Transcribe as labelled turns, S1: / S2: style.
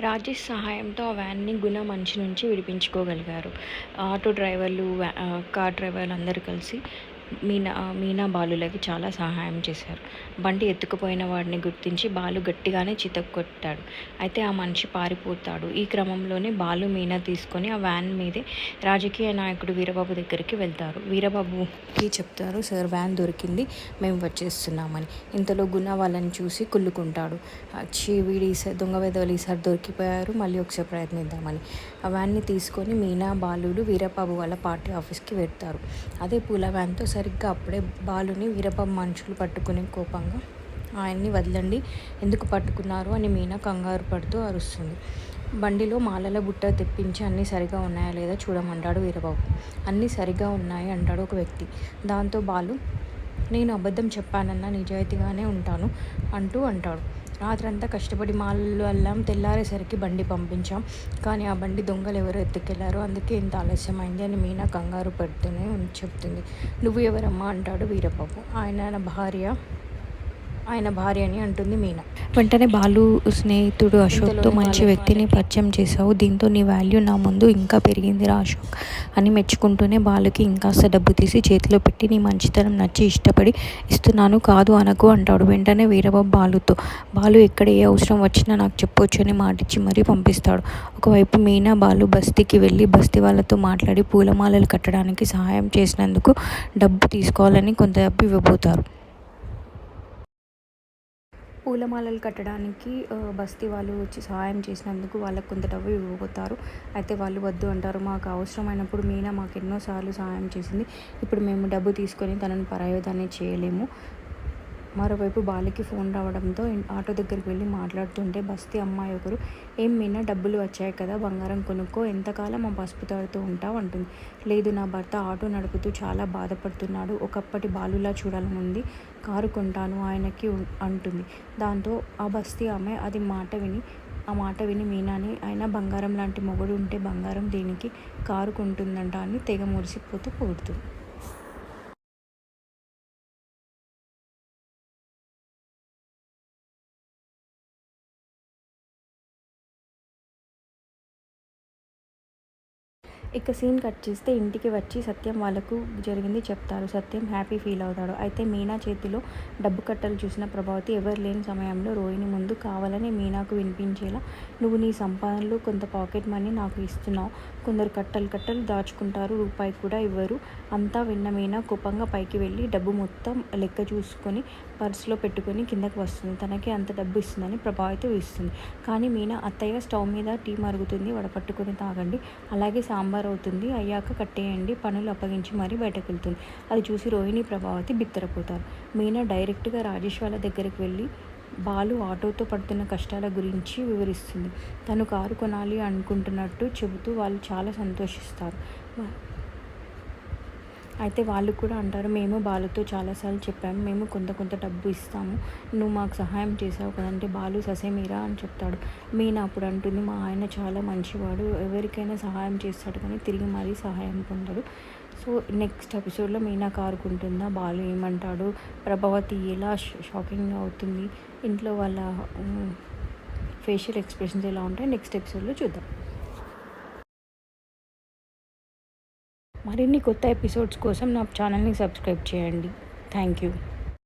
S1: రాజేష్ సహాయంతో ఆ వ్యాన్ని గుణ మంచి నుంచి విడిపించుకోగలిగారు. ఆటో డ్రైవర్లు వ్యా- కార్ డ్రైవర్లు అందరూ కలిసి మీనా మీనా బాలులకి చాలా సహాయం చేశారు. బండి ఎత్తుకుపోయిన వాడిని గుర్తించి బాలు గట్టిగానే చితక్కొట్టాడు. అయితే ఆ మనిషి పారిపోతాడు. ఈ క్రమంలోనే బాలు మీనా తీసుకొని ఆ వ్యాన్ మీదే రాజకీయ నాయకుడు వీరబాబు దగ్గరికి వెళ్తారు. వీరబాబుకి చెప్తారు సార్ వ్యాన్ దొరికింది మేము వచ్చేస్తున్నామని. ఇంతలో గుణ వాళ్ళని చూసి కుళ్ళుకుంటాడు. వచ్చి వీడి దొంగ వెదవలు ఈసారి దొరికిపోయారు మళ్ళీ ఒకసారి ప్రయత్నిద్దామని. ఆ వ్యాన్ని తీసుకొని మీనా బాలుడు వీరబాబు వాళ్ళ పార్టీ ఆఫీస్కి వెళ్తారు. అదే పూల వ్యాన్తో సరిగ్గా అప్పుడే బాలుని వీరబాబు మనుషులు పట్టుకుని కోపంగా ఆయన్ని వదలండి ఎందుకు పట్టుకున్నారు అని మీనా కంగారు పడుతూ అరుస్తుంది. బండిలో మాలల బుట్ట తెప్పించి అన్నీ సరిగా ఉన్నాయా లేదా చూడమంటాడు వీరబాబు. అన్నీ సరిగా ఉన్నాయి అంటాడు ఒక వ్యక్తి. దాంతో బాలు నేను అబద్ధం చెప్పానన్నా నిజాయితీగానే ఉంటాను అంటూ అంటాడు. రాత్రంతా కష్టపడి మాలలు అల్లాం తెల్లారేసరికి బండి పంపించాం. కానీ ఆ బండి దొంగలు ఎవరు ఎత్తుకెళ్ళారో అందుకే ఇంత ఆలస్యమైంది అని మీనా కంగారు పెడుతూనే చెప్తుంది. నువ్వు ఎవరమ్మా? అంటాడు వీరబాబు. ఆయన భార్య. ఆయన భార్య అని అంటుంది మీనా. వెంటనే బాలు స్నేహితుడు అశోక్తో మంచి వ్యక్తిని పరిచయం చేశావు. దీంతో నీ వాల్యూ నా ముందు ఇంకా పెరిగిందిరా అశోక్ అని మెచ్చుకుంటూనే బాలుకి ఇంకాస్త డబ్బు తీసి చేతిలో పెట్టి నీ మంచితనం నచ్చి ఇష్టపడి ఇస్తున్నాను కాదు అనకు అంటాడు వెంటనే వీరబాబు బాలుతో. బాలు ఎక్కడ ఏ అవసరం వచ్చినా నాకు చెప్పొచ్చు అని మాటిచ్చి మరీ పంపిస్తాడు. ఒకవైపు మీనా బాలు బస్తీకి వెళ్ళి బస్తీ వాళ్ళతో మాట్లాడి పూలమాలలు కట్టడానికి సహాయం చేసినందుకు డబ్బు తీసుకోవాలని కొంత డబ్బు ఇవ్వబోతారు. పూలమాలలు కట్టడానికి బస్తీ వాళ్ళు వచ్చి సహాయం చేసినందుకు వాళ్ళకు కొంత డబ్బు ఇవ్వబోతారు. అయితే వాళ్ళు వద్దు అంటారు. మాకు అవసరమైనప్పుడు మీనా మాకు ఎన్నోసార్లు సహాయం చేసింది. ఇప్పుడు మేము డబ్బు తీసుకొని తనని పరాయోధాన్ని చేయలేము. మరోవైపు బాలికి ఫోన్ రావడంతో ఆటో దగ్గరికి వెళ్ళి మాట్లాడుతుంటే బస్తీ అమ్మాయి ఒకరు ఏం మీనా డబ్బులు వచ్చాయి కదా బంగారం కొనుక్కో ఎంతకాలం ఆ పసుపు తాడుతూ ఉంటావు? అంటుంది. లేదు నా భర్త ఆటో నడుపుతూ చాలా బాధపడుతున్నాడు ఒకప్పటి బాలులా చూడాలని ఉంది కారు కొంటాను ఆయనకి అంటుంది. దాంతో ఆ బస్తీ ఆమె అది మాట విని ఆ మాట విని మీనాని ఆయన బంగారం లాంటి మొగుడు ఉంటే బంగారం దేనికి? కారు కొంటుందంట అని తెగ మురిసిపోతూ పోతుంది ఇక సీన్ కట్ చేస్తే ఇంటికి వచ్చి సత్యం వాళ్ళకు జరిగింది చెప్తారు. సత్యం హ్యాపీ ఫీల్ అవుతాడు. అయితే మీనా చేతిలో డబ్బు కట్టలు చూసిన ప్రభావతి ఎవరు లేని సమయంలో రోహిణి ముందు కావాలని మీనాకు వినిపించేలా నువ్వు నీ సంపాదనలో కొంత పాకెట్ మనీ నాకు ఇస్తున్నావు. కొందరు కట్టలు కట్టలు దాచుకుంటారు. రూపాయి కూడా ఇవ్వరు. అంతా విన్న మీనా కోపంగా పైకి వెళ్ళి డబ్బు మొత్తం లెక్క చూసుకొని పర్సులో పెట్టుకొని కిందకి వస్తుంది. తనకి అంత డబ్బు ఇస్తుందని ప్రభావితం ఇస్తుంది కానీ మీనా అత్తయ్య స్టవ్ మీద టీ మరుగుతుంది. వడపట్టుకొని తాగండి. అలాగే సాంబార్ అవుతుంది అయ్యాక కట్టేయండి. పనులు అప్పగించి మరీ బయటకు వెళ్తుంది అది చూసి రోహిణి ప్రభావతి బిత్తరపోతారు. మీనా డైరెక్ట్గా రాజేష్ వాళ్ళ దగ్గరికి వెళ్ళి బాలు ఆటోతో పడుతున్న కష్టాల గురించి వివరిస్తుంది. తను కారు కొనాలి అనుకుంటున్నట్టు చెబుతూ వాళ్ళు చాలా సంతోషిస్తారు. అయితే వాళ్ళు కూడా అంటారు మేము బాలుతో చాలాసార్లు చెప్పాము మేము కొంత కొంత డబ్బు ఇస్తాము నువ్వు మాకు సహాయం చేసావు కదంటే బాలు ససేమీరా అని చెప్తాడు. మీనా అప్పుడు అంటుంది మా ఆయన చాలా మంచివాడు ఎవరికైనా సహాయం చేస్తాడు కానీ తిరిగి మరీ సహాయం పొందడు. సో నెక్స్ట్ ఎపిసోడ్లో మీనా కారుకుంటుందా? బాలు ఏమంటాడు? ప్రభావతి ఎలా షాకింగ్ అవుతుంది? ఇంట్లో వాళ్ళ ఫేషియల్ ఎక్స్ప్రెషన్స్ ఎలా ఉంటాయి? నెక్స్ట్ ఎపిసోడ్లో చూద్దాం. మరిన్ని కొత్త ఎపిసోడ్స్ కోసం నా ఛానల్ని సబ్స్క్రైబ్ చేయండి. Thank you.